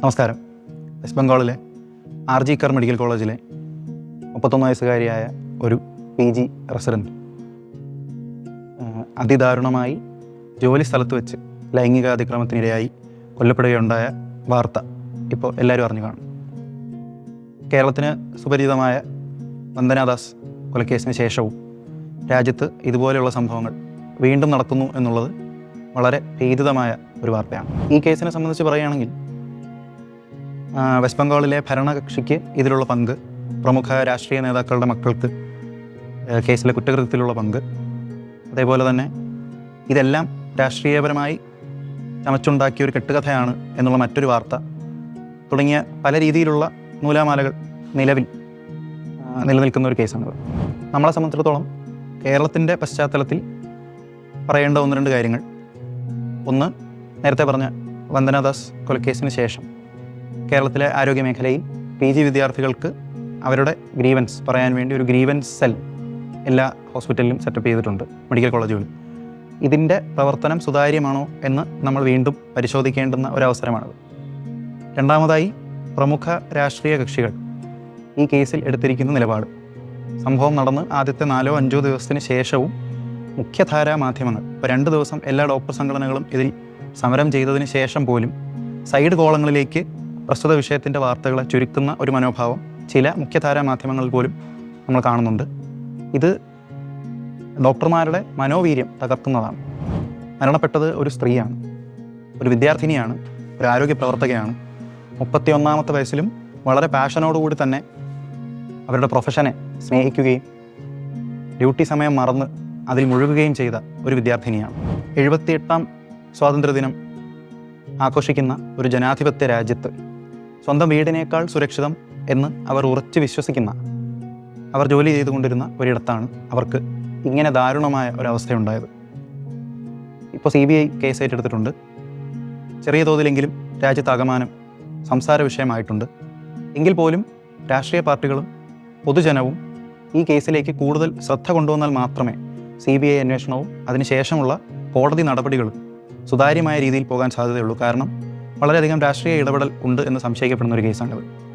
നമസ്കാരം. വെസ്റ്റ് ബംഗാളിലെ R G കർ മെഡിക്കൽ കോളേജിലെ മുപ്പത്തൊന്ന് വയസ്സുകാരിയായ ഒരു പി ജി റെസിഡന്റ് അതിദാരുണമായി ജോലി സ്ഥലത്ത് വെച്ച് ലൈംഗിക അതിക്രമത്തിനിരയായി കൊല്ലപ്പെടുകയുണ്ടായ വാർത്ത ഇപ്പോൾ എല്ലാവരും അറിഞ്ഞു കാണും. കേരളത്തിന് സുപരിചിതമായ വന്ദനാദാസ് കൊലക്കേസിന് ശേഷവും രാജ്യത്ത് ഇതുപോലെയുള്ള സംഭവങ്ങൾ വീണ്ടും നടക്കുന്നു എന്നുള്ളത് വളരെ ഭീതിതമായ ഒരു വാർത്തയാണ്. ഈ കേസിനെ സംബന്ധിച്ച് പറയുകയാണെങ്കിൽ വെസ്റ്റ് ബംഗാളിലെ ഭരണകക്ഷിക്ക് ഇതിലുള്ള പങ്ക് പ്രമുഖ രാഷ്ട്രീയ നേതാക്കളുടെ മക്കൾക്ക് കേസിലെ കുറ്റകൃത്യത്തിലുള്ള പങ്ക്. അതേപോലെ തന്നെ ഇതെല്ലാം രാഷ്ട്രീയപരമായി ചമച്ചുണ്ടാക്കിയ ഒരു കെട്ടുകഥയാണ് എന്നുള്ള മറ്റൊരു വാർത്ത. തുടങ്ങിയ പല രീതിയിലുള്ള നൂലാമാലകൾ നിലവിൽ നിലനിൽക്കുന്ന ഒരു കേസാണിത്. നമ്മളെ സംബന്ധിച്ചിടത്തോളം കേരളത്തിന്റെ പശ്ചാത്തലത്തിൽ പറയേണ്ട ഒന്ന് രണ്ട് കാര്യങ്ങൾ. ഒന്ന് നേരത്തെ പറഞ്ഞ വന്ദനാദാസ് കൊലക്കേസിന് ശേഷം കേരളത്തിലെ ആരോഗ്യ മേഖലയിൽ പി ജി വിദ്യാർത്ഥികൾക്ക് അവരുടെ ഗ്രീവൻസ് പറയാൻ വേണ്ടി ഒരു ഗ്രീവൻസ് സെൽ എല്ലാ ഹോസ്പിറ്റലിലും സെറ്റപ്പ് ചെയ്തിട്ടുണ്ട് മെഡിക്കൽ കോളേജുകളിൽ ഇതിന്റെ പ്രവർത്തനം സുതാര്യമാണോ എന്ന് നമ്മൾ വീണ്ടും പരിശോധിക്കേണ്ടുന്ന ഒരവസരമാണത് രണ്ടാമതായി പ്രമുഖ രാഷ്ട്രീയ കക്ഷികൾ ഈ കേസിൽ എടുത്തിരിക്കുന്ന നിലപാട്. സംഭവം നടന്ന് ആദ്യത്തെ നാലോ അഞ്ചോ ദിവസത്തിന് ശേഷവും മുഖ്യധാരാ മാധ്യമങ്ങൾ ഇപ്പോൾ രണ്ട് ദിവസം എല്ലാ ഡോക്ടർ സംഘടനകളും ഇതിൽ സമരം ചെയ്തതിന് ശേഷം പോലും സൈഡ് കോളങ്ങളിലേക്ക് പ്രസ്തുത വിഷയത്തിന്റെ വാർത്തകളെ ചുരുക്കുന്ന ഒരു മനോഭാവം ചില മുഖ്യധാരാ മാധ്യമങ്ങളിൽ പോലും നമ്മൾ കാണുന്നുണ്ട്. ഇത് ഡോക്ടർമാരുടെ മനോവീര്യം തകർക്കുന്നതാണ്. മരണപ്പെട്ടത് ഒരു സ്ത്രീയാണ്. ഒരു വിദ്യാർത്ഥിനിയാണ്. ഒരു ആരോഗ്യ പ്രവർത്തകയാണ്. മുപ്പത്തിയൊന്നാമത്തെ വയസ്സിലും വളരെ പാഷനോടുകൂടി തന്നെ അവരുടെ പ്രൊഫഷനെ സ്നേഹിക്കുകയും ഡ്യൂട്ടി സമയം മറന്ന് അതിൽ മുഴുകുകയും ചെയ്ത ഒരു വിദ്യാർത്ഥിനിയാണ്. എഴുപത്തിയെട്ടാം സ്വാതന്ത്ര്യദിനം ആഘോഷിക്കുന്ന ഒരു ജനാധിപത്യ രാജ്യത്ത് സ്വന്തം വീടിനേക്കാൾ സുരക്ഷിതം എന്ന് അവർ ഉറച്ചു വിശ്വസിക്കുന്ന അവർ ജോലി ചെയ്തുകൊണ്ടിരുന്ന ഒരിടത്താണ് അവർക്ക് ഇങ്ങനെ ദാരുണമായ ഒരവസ്ഥയുണ്ടായത്. ഇപ്പോൾ സി ബി ഐ കേസ് ഏറ്റെടുത്തിട്ടുണ്ട്. ചെറിയ തോതിലെങ്കിലും രാജ്യത്താകമാനം സംസാര വിഷയമായിട്ടുണ്ട്. എങ്കിൽ പോലും രാഷ്ട്രീയ പാർട്ടികളും പൊതുജനവും ഈ കേസിലേക്ക് കൂടുതൽ ശ്രദ്ധ കൊണ്ടുവന്നാൽ മാത്രമേ സി ബി ഐ അന്വേഷണവും അതിനുശേഷമുള്ള കോടതി നടപടികളും സുതാര്യമായ രീതിയിൽ പോകാൻ സാധ്യതയുള്ളൂ. കാരണം വളരെയധികം രാഷ്ട്രീയ ഇടപെടൽ ഉണ്ട് എന്ന് സംശയിക്കപ്പെടുന്ന ഒരു കേസാണിത്.